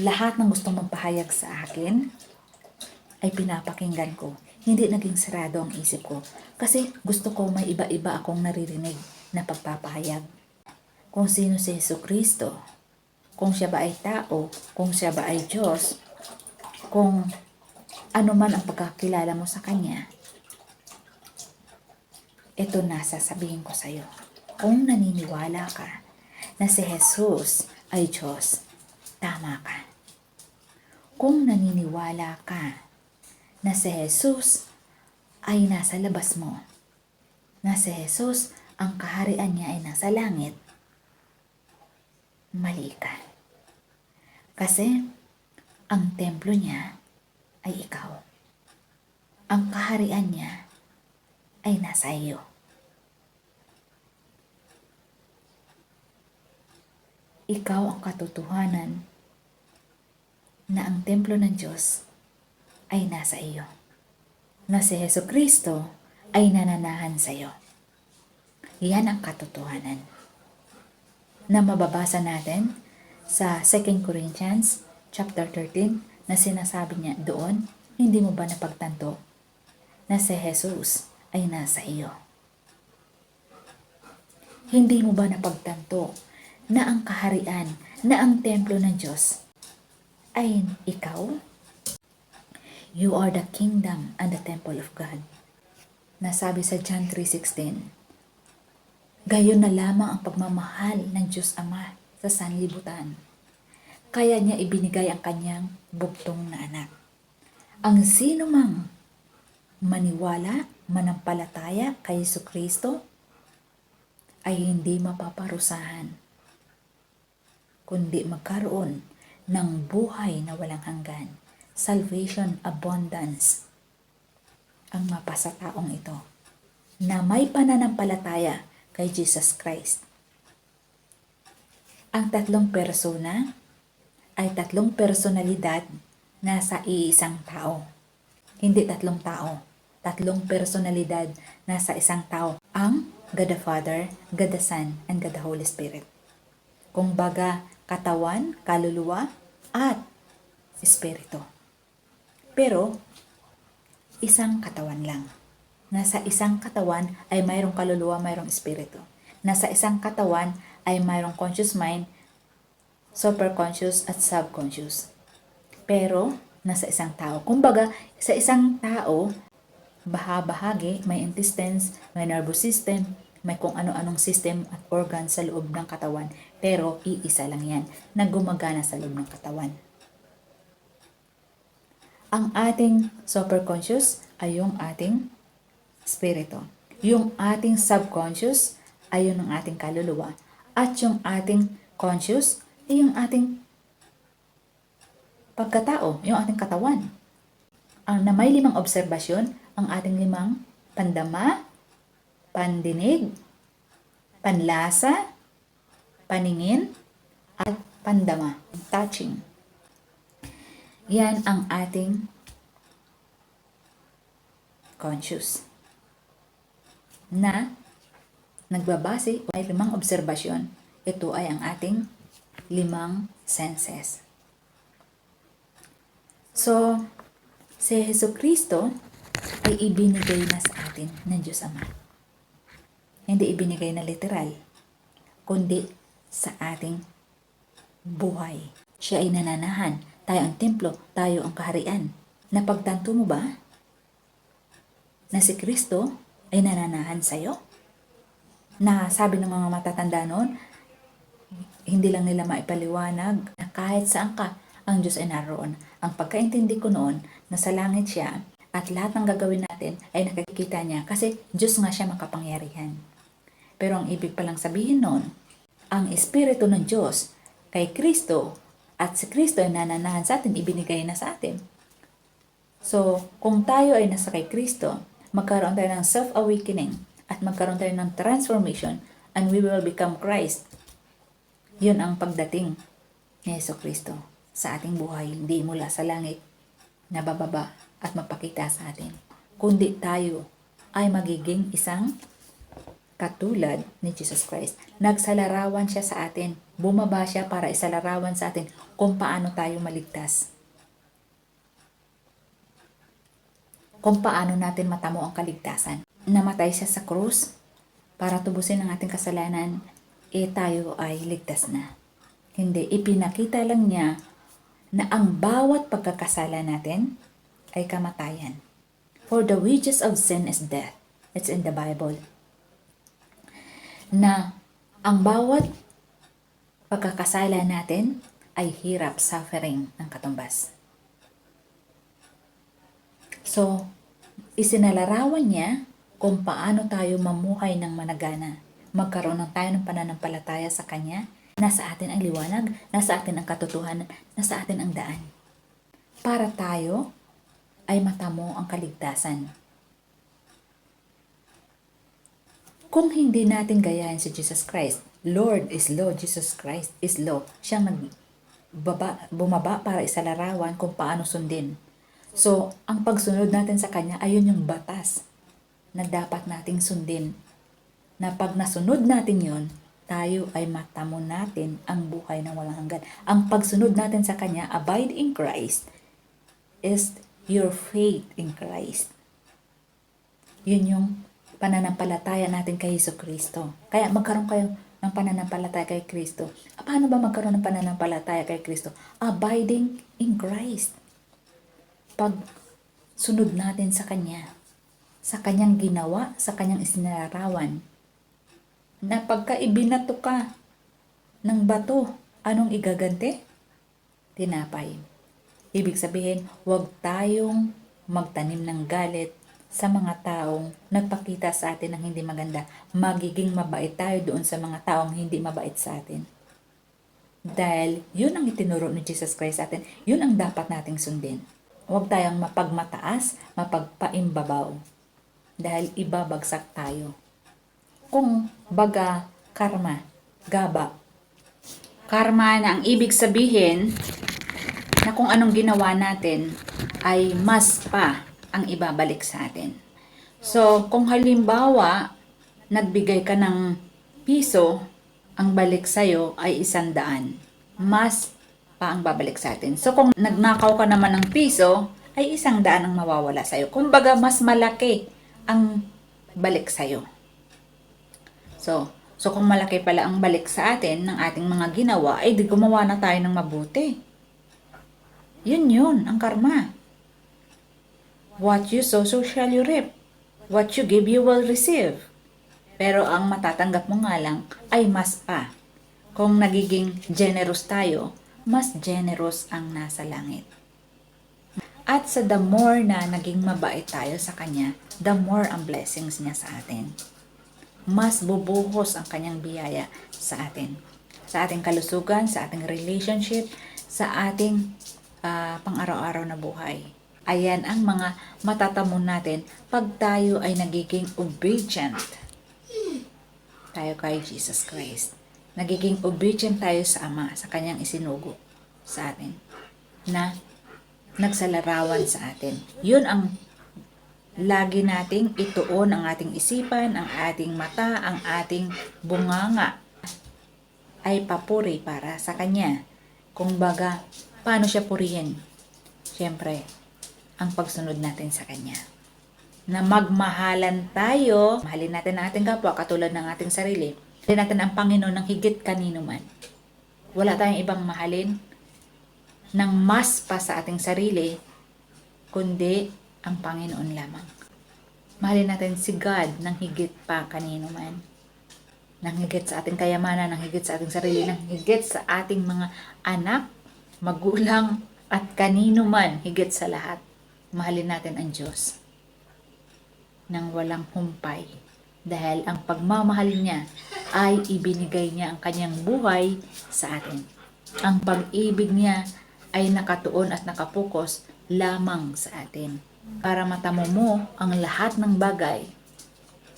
lahat ng gustong magpahayag sa akin ay pinapakinggan ko. Hindi naging sarado ang isip ko kasi gusto ko may iba-iba akong naririnig na pagpapahayag. Kung sino si Yesu Kristo, kung siya ba ay tao, kung siya ba ay Diyos, kung ano man ang pagkakilala mo sa Kanya, ito na sasabihin ko sa iyo. Kung naniniwala ka na si Jesus ay Diyos, tama ka. Kung naniniwala ka na si Jesus ay nasa labas mo, na si Jesus ang kaharian niya ay nasa langit, mali ka. Kasi ang templo niya ay ikaw. Ang kaharian niya ay nasa iyo. Ikaw ang katotohanan na ang templo ng Diyos ay nasa iyo. Na si Heso Kristo ay nananahan sa iyo. Yan ang katotohanan na mababasa natin sa 2 Corinthians chapter 13 na sinasabi niya doon, hindi mo ba napagtanto na si Jesus ay nasa iyo? Hindi mo ba napagtanto na ang kaharian, na ang templo ng Diyos ay ikaw? You are the kingdom and the temple of God. Nasabi sa John 3.16, Gayon na lamang ang pagmamahal ng Diyos Ama sa sanlibutan. Kaya niya ibinigay ang kanyang bugtong na anak. Ang sino mang maniwala, manampalataya kay Yesu Kristo ay hindi mapaparusahan, kundi magkaroon ng buhay na walang hanggan. Salvation abundance ang mapasa taong ito na may pananampalataya kay Jesus Christ. Ang tatlong persona ay tatlong personalidad na sa iisang tao. Hindi tatlong tao. Tatlong personalidad na sa isang tao. Ang God the Father, God the Son, and God the Holy Spirit. Kung baga, katawan, kaluluwa, at espiritu. Pero, isang katawan lang. Nasa isang katawan ay mayroong kaluluwa, mayroong espiritu. Nasa isang katawan ay mayroong conscious mind, superconscious at subconscious. Pero, nasa isang tao. Kumbaga, sa isang tao, baha-bahagi, may intestines, may nervous system, may kung ano-anong system at organ sa loob ng katawan. Pero, iisa lang yan na gumagana sa loob ng katawan. Ang ating superconscious ay yung ating spirito. Yung ating subconscious ay yun ang ating kaluluwa. At yung ating conscious ay yung ating pagkatao, yung ating katawan. Ang na may limang obserbasyon, ang ating limang pandama, pandinig, panlasa, paningin, at pandama, touching. Yan ang ating conscious na nagbabase o may limang obserbasyon. Ito ay ang ating limang senses. So, si Heso Kristo ay ibinigay na sa atin ng Diyos Ama. Hindi ibinigay na literal, kundi sa ating buhay. Siya ay nananahan. Tayo ang templo, tayo ang kaharian. Napagtanto mo ba na si Kristo ay nananahan sa'yo? Na sabi ng mga matatanda noon, hindi lang nila maipaliwanag na kahit saan ka, ang Diyos ay naroon. Ang pagkaintindi ko noon na sa langit siya at lahat ng gagawin natin ay nakikita niya kasi Diyos nga siya makapangyarihan. Pero ang ibig palang sabihin noon, ang Espiritu ng Diyos kay Kristo at si Kristo ay nananahan sa atin, ibinigay na sa atin. So, kung tayo ay nasa kay Kristo, magkaroon tayo ng self-awakening at magkaroon tayo ng transformation and we will become Christ. Yun ang pagdating ni Yeso Kristo sa ating buhay, hindi mula sa langit na bababa at mapakita sa atin, kundi tayo ay magiging isang katulad ni Jesus Christ. Nagsalarawan siya sa atin. Bumaba siya para isalarawan sa atin kung paano tayo maligtas. Kung paano natin matamo ang kaligtasan. Namatay siya sa krus para tubusin ang ating kasalanan, eh tayo ay ligtas na. Hindi, ipinakita lang niya na ang bawat pagkakasala natin ay kamatayan. For the wages of sin is death. It's in the Bible. Na ang bawat pagkakasala natin ay hirap, suffering ng katumbas. So, isinalarawan niya kung paano tayo mamuhay ng managana. Magkaroon ng tayo ng pananampalataya sa Kanya. Nasa atin ang liwanag, nasa atin ang katotohanan, nasa atin ang daan. Para tayo ay matamo ang kaligtasan. Kung hindi natin gayahin si Jesus Christ, Lord is law, Jesus Christ is law. Siyang nagbaba, bumaba para isalarawan kung paano sundin. So, ang pagsunod natin sa Kanya, ayun yung batas na dapat nating sundin. Na pag nasunod natin yon, tayo ay matamo natin ang buhay na walang hanggan. Ang pagsunod natin sa Kanya, abide in Christ, is your faith in Christ. Yun yung pananampalataya natin kay Hesus Kristo. Kaya magkaroon kayo ng pananampalataya kay Kristo. Paano ba magkaroon ng pananampalataya kay Kristo? Abiding in Christ. Pag sunod natin sa Kanya, sa Kanyang ginawa, sa Kanyang isinarawan, na pagka ibinato ka ng bato, anong igaganti? Tinapay. Ibig sabihin, huwag tayong magtanim ng galit sa mga taong nagpakita sa atin ng hindi maganda. Magiging mabait tayo doon sa mga taong hindi mabait sa atin. Dahil yun ang itinuro ni Jesus Christ sa atin, yun ang dapat nating sundin. Huwag tayong mapagmataas, mapagpaimbabaw. Dahil ibabagsak tayo. Kung baga karma, gaba. Karma na ang ibig sabihin na kung anong ginawa natin ay mas pa ang ibabalik sa atin. So, kung halimbawa, nagbigay ka ng piso, ang balik sa'yo ay isandaan. Mas pa ang babalik sa atin. So, kung nagnakaw ka naman ng piso, ay isang daan ang mawawala sa'yo. Kumbaga, mas malaki ang balik sa'yo. So, so kung malaki pala ang balik sa atin ng ating mga ginawa, ay di gumawa na tayo ng mabuti. Yun yun, ang karma. What you sow, so shall you reap. What you give, you will receive. Pero ang matatanggap mo nga lang ay mas pa. Kung nagiging generous tayo, mas generous ang nasa langit. At sa the more na naging mabait tayo sa Kanya, the more ang blessings niya sa atin. Mas bubuhos ang Kanyang biyaya sa atin. Sa ating kalusugan, sa ating relationship, sa ating ah, pang-araw-araw na buhay. Ayan ang mga matatamo natin pag tayo ay nagiging obedient tayo kay Jesus Christ. Nagiging obedient tayo sa Ama, sa Kanyang isinugo sa atin. Na nagsalarawan sa atin. Yun ang lagi nating ituon ang ating isipan, ang ating mata, ang ating bunganga ay papuri para sa Kanya. Kung baga, paano siya purihin? Siyempre, ang pagsunod natin sa Kanya. Na magmahalan tayo, mahalin natin ang ating kapwa katulad ng ating sarili. Mahalin natin ang Panginoon ng higit kanino man. Wala tayong ibang mahalin ng mas pa sa ating sarili, kundi ang Panginoon lamang. Mahalin natin si God ng higit pa kanino man. Nang higit sa ating kayamanan, nang higit sa ating sarili, nang higit sa ating mga anak, magulang, at kanino man higit sa lahat. Mahalin natin ang Diyos ng walang humpay. Dahil ang pagmamahal niya ay ibinigay niya ang kanyang buhay sa atin. Ang pag-ibig niya ay nakatuon at nakapokus lamang sa atin. Para matamo mo ang lahat ng bagay.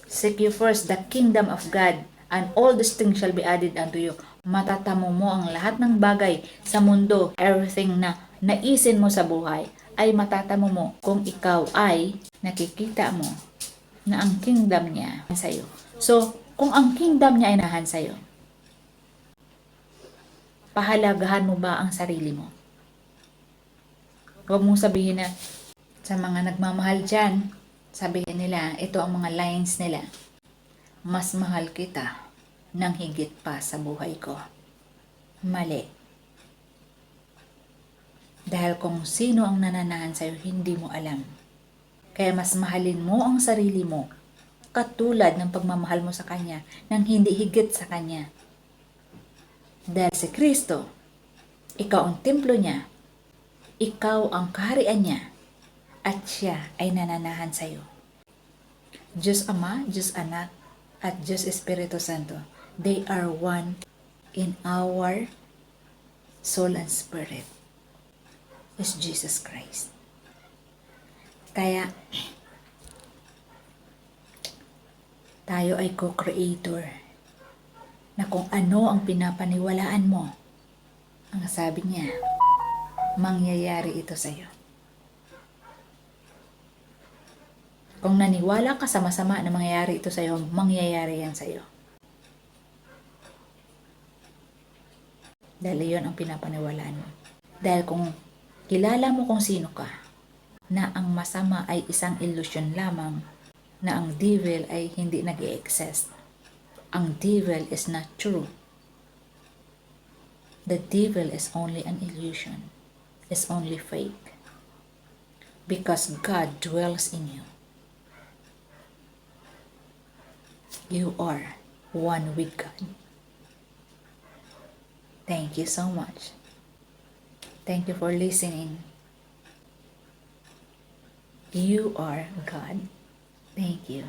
Seek you first the kingdom of God and all these things shall be added unto you. Matatamo mo ang lahat ng bagay sa mundo, everything na naisin mo sa buhay ay matatamo mo kung ikaw ay nakikita mo na ang kingdom niya sa iyo. So, kung ang kingdom niya ay nahan sa'yo, pahalagahan mo ba ang sarili mo? Huwag mong sabihin na sa mga nagmamahal dyan, sabihin nila, ito ang mga lines nila. Mas mahal kita ng higit pa sa buhay ko. Mali. Dahil kung sino ang nananahan sa'yo, hindi mo alam. Kaya mas mahalin mo ang sarili mo katulad ng pagmamahal mo sa Kanya nang hindi higit sa Kanya. Dahil si Kristo, ikaw ang templo niya, ikaw ang kaharian niya, at siya ay nananahan sa iyo. Diyos Ama, Diyos Anak, at Diyos Espiritu Santo, they are one in our soul and spirit is Jesus Christ. Kaya, tayo ay co-creator na kung ano ang pinapaniwalaan mo, ang sabi niya, mangyayari ito sa iyo. Kung naniwala ka sa masama na mangyayari ito sa iyo, mangyayari yan sa iyo. Dahil yun ang pinapaniwalaan mo. Dahil kung kilala mo kung sino ka, na ang masama ay isang ilusyon lamang, na ang devil ay hindi nag exist Ang devil is not true. The devil is only an illusion. Is only fake. Because God dwells in you. You are one with God. Thank you so much. Thank you for listening. You are God. Thank you.